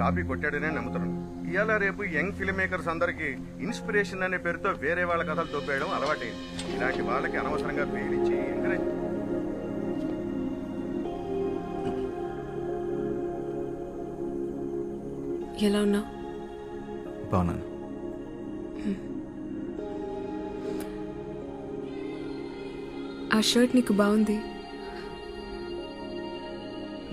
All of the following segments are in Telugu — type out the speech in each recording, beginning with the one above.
కాపీ కొట్టాడనే నమ్ముతున్నాను. ఇవాళ రేపు యంగ్ ఫిల్మ్ మేకర్స్ అందరికి ఇన్స్పిరేషన్ అనే పేరుతో వేరే వాళ్ళ కథలు తోపేయడం అలవాటే ఇలాంటి వాళ్ళకి అనవసరంగా పేరిచ్చి ఎంకరేజ్ ఎలా ఉన్నావు? బాగున్నాను. ఆ షర్ట్ నీకు బాగుంది.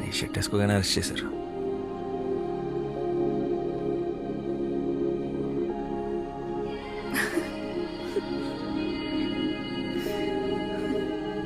నీ షర్ట్ వేసుకోగానే అరెస్ట్ చేశారు.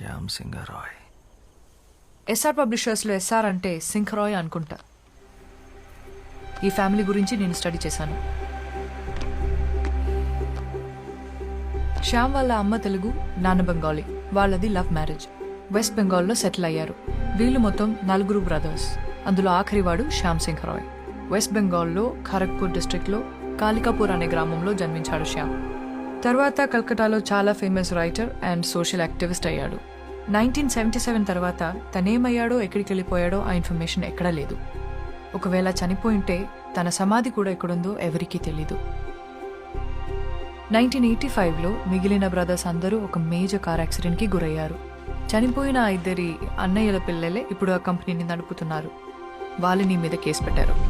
శ్యామ్ సింగ్ రాయ్ ఎస్ఆర్ పబ్లిషర్స్లో ఎస్ఆర్ అంటే సింఖరాయ్ అనుకుంటా. ఈ ఫ్యామిలీ గురించి నేను స్టడీ చేశాను. శ్యామ్ వాళ్ళ అమ్మ తెలుగు నాన్న బెంగాలీ. వాళ్ళది లవ్ మ్యారేజ్. వెస్ట్ బెంగాల్లో సెటిల్ అయ్యారు. వీళ్ళు మొత్తం నలుగురు బ్రదర్స్. అందులో ఆఖరివాడు శ్యామ్ సింగ్ రాయ్ వెస్ట్ బెంగాల్లో ఖరగ్పూర్ డిస్ట్రిక్ట్లో కాళికాపూర్ అనే గ్రామంలో జన్మించాడు శ్యామ్. తర్వాత కల్కటాలో చాలా famous writer and social activist అయ్యాడు. నైన్టీన్ సెవెంటీ సెవెన్ తర్వాత తనేమయ్యాడో ఎక్కడికి వెళ్ళిపోయాడో ఆ ఇన్ఫర్మేషన్ ఎక్కడా లేదు. ఒకవేళ చనిపోయింటే తన సమాధి కూడా ఎక్కడుందో ఎవరికీ తెలీదు. నైన్టీన్ ఎయిటీ ఫైవ్లో మిగిలిన బ్రదర్స్ అందరూ ఒక మేజర్ కార్ యాక్సిడెంట్కి గురయ్యారు. చనిపోయిన ఆ ఇద్దరి అన్నయ్యల పిల్లలే ఇప్పుడు ఆ కంపెనీని నడుపుతున్నారు. వాళ్ళని మీద కేసు పెట్టారు.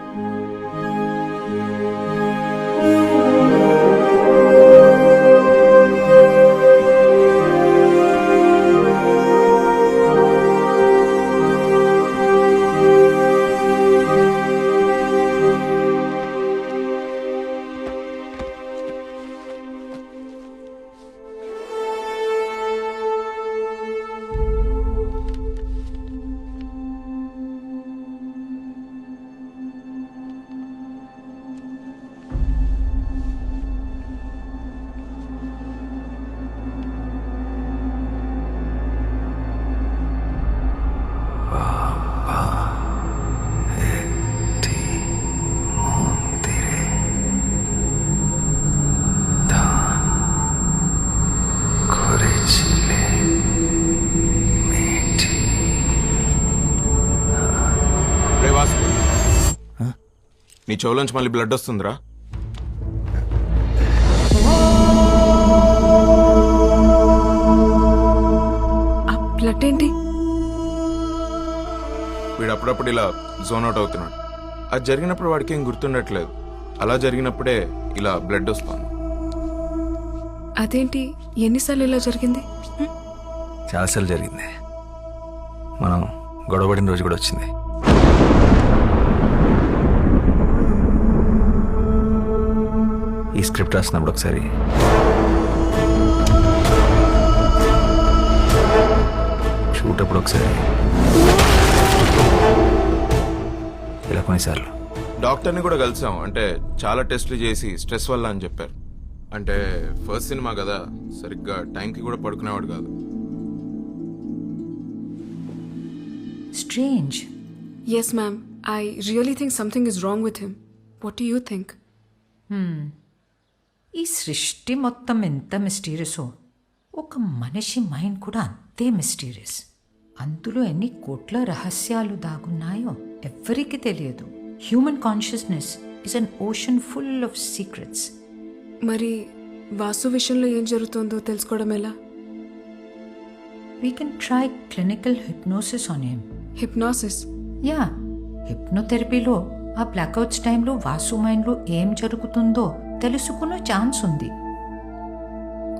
చెవులోంచి మళ్ళీ బ్లడ్ వస్తుందిరా. ఆ బ్లడ్ ఏంటి? వీడు అప్పుడప్పుడు ఇలా జోన్ అవుట్ అవుతున్నాడు. అది జరిగినప్పుడు వాడికి ఏం గుర్తుండట్లేదు. అలా జరిగినప్పుడే ఇలా బ్లడ్ వస్తుంది. అదేంటి? ఎన్నిసార్లు ఇలా జరిగింది? చాలాసార్లు జరిగింది. మనం గొడవపడిన రోజు కూడా వచ్చింది. ఈ స్క్రిప్ట్ రాసినప్పుడు ఒకసారి. షూట్ అప్పుడు ఒకసారి. ఇలా కొన్నిసార్లు. డాక్టర్ని కూడా కలిసాం. అంటే చాలా టెస్టులు చేసి స్ట్రెస్ వల్ల అని చెప్పారు. అంటే ఫస్ట్ సినిమా కదా సరిగ్గా టైంకి కూడా పడుకునేవాడు కాదు. Strange. Yes ma'am I really think something is wrong with him what you think ఈ సృష్టి మొత్తం ఎంత మిస్టీరియసో ఒక మనిషి మైండ్ కూడా అంతే మిస్టీరియస్ అందులో ఎన్ని కోట్ల రహస్యాలు దాగున్నాయో ఎవ్వరికీ తెలియదు. Human consciousness is an ocean full of secrets మరి వాసు విషయంలో ఏం జరుగుతుందో తెలుసుకోవడం ఎలా? We can try clinical hypnosis on him hypnosis yeah హిప్నోథెరపీలో ఆ బ్లాక్అవుట్స్ టైంలో వాసు మైండ్లో ఏం జరుగుతుందో తెలుసుకునే ఛాన్స్ ఉంది.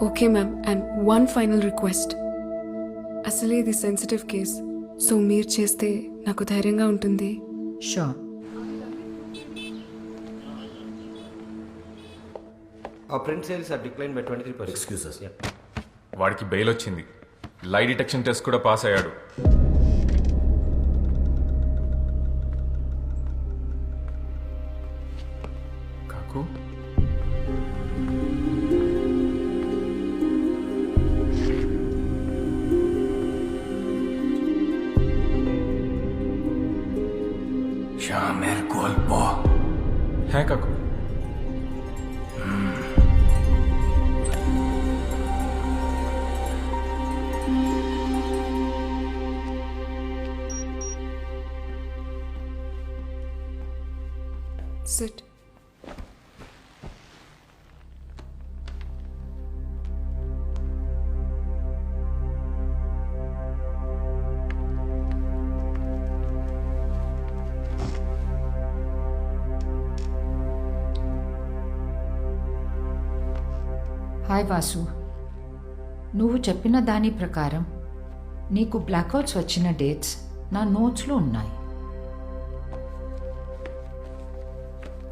Okay ma'am and one final request అసలే ఇది సెన్సిటివ్ కేస్ సో మీరు చేస్తే నాకు ధైర్యంగా ఉంటుంది. Show Our print sales are declined by 23%. Excuses. Yeah. వాడికి బెయిల్ వచ్చింది. లై డిటెక్షన్ టెస్ట్ కూడా పాస్ అయ్యాడు. शामेर गोल्पो है काकू హాయ్ వాసు నువ్వు చెప్పిన దాని ప్రకారం నీకు బ్లాక్అవుట్స్ వచ్చిన డేట్స్ నా నోట్స్లో ఉన్నాయి.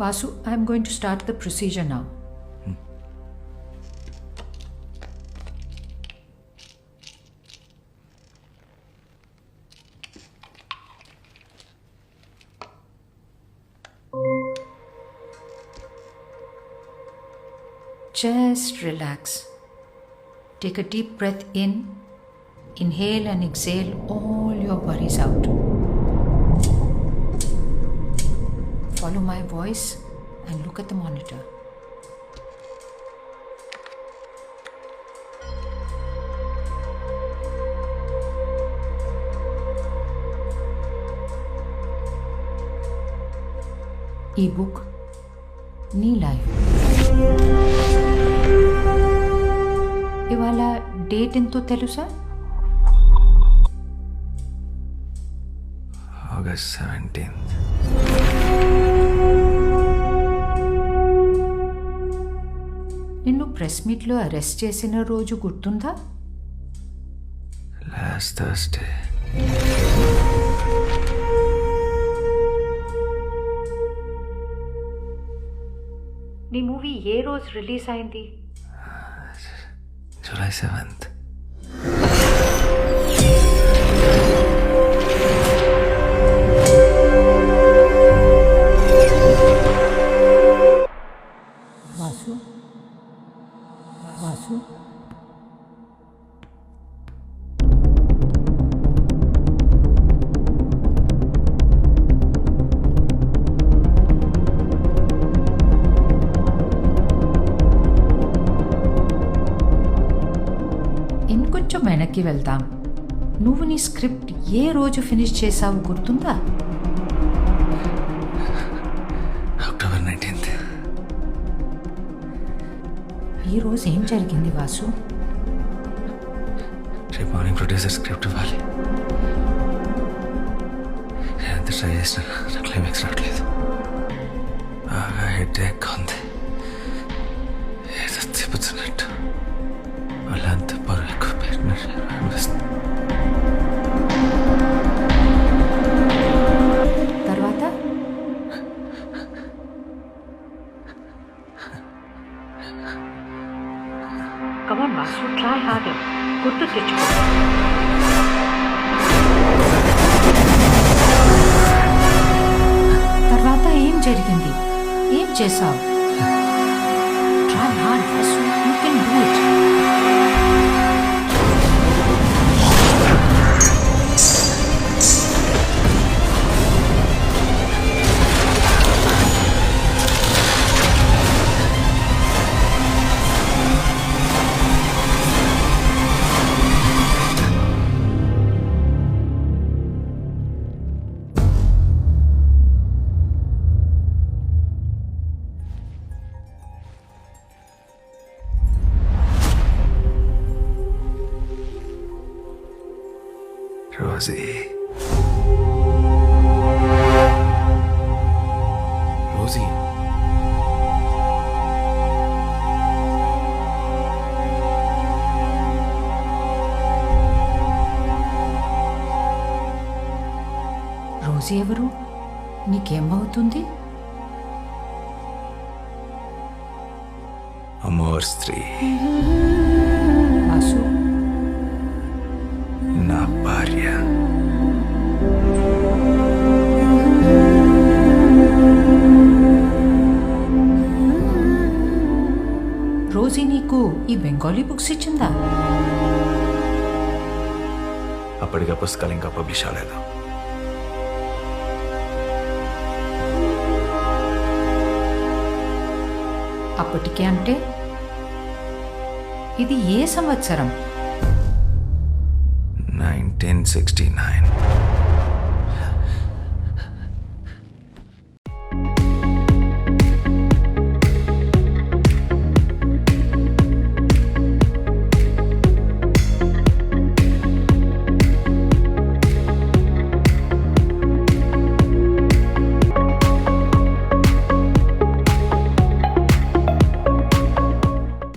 Vasu I'm going to start the procedure now Just relax. Take a deep breath in, inhale and exhale all your worries out. Follow my voice and look at the monitor. ebook Knee Life. ఇవాళ డేట్ ఎంతో తెలుసా? ఆగస్ట్ సెవెంటీన్త్ నిన్ను ప్రెస్ మీట్లో అరెస్ట్ చేసిన రోజు గుర్తుందా? లాస్ట్ థర్స్డే నీ మూవీ ఏ రోజు రిలీజ్ అయింది? July 7th. వెనక్కి వెళ్దాం నువ్వు నీ స్క్రిప్ట్ ఏ రోజు ఫినిష్ చేసావు గుర్తుందా? October nineteenth. ఈ రోజు ఏం జరిగింది వాసు? రేపు మార్నింగ్ ప్రొడ్యూసర్ స్క్రిప్ట్ ఇవ్వాలి. ఎంత ట్రై చేసినా క్లైమాక్స్ రావట్లేదు. బాగా హెడ్ ఎక్ ఉంది. తర్వాత? కమాన్ వాసు ట్రై హార్డర్ గుర్తు తెచ్చుకో తర్వాత ఏం జరిగింది? ఏం చేసావు రోజీ. రోజీ. రోజీ ఎవరు? నీకేమవుతుంది అమోర్ స్త్రీ. అశోక్ భార్య రోజీ నీకు ఈ బెంగాలీ బుక్స్ ఇచ్చిందా? అప్పటిగా పుస్తకాలు ఇంకా పబ్లిష్ అవ్వలేదు. అప్పటికే అంటే? ఇది ఏ సంవత్సరం? Nineteen sixty nine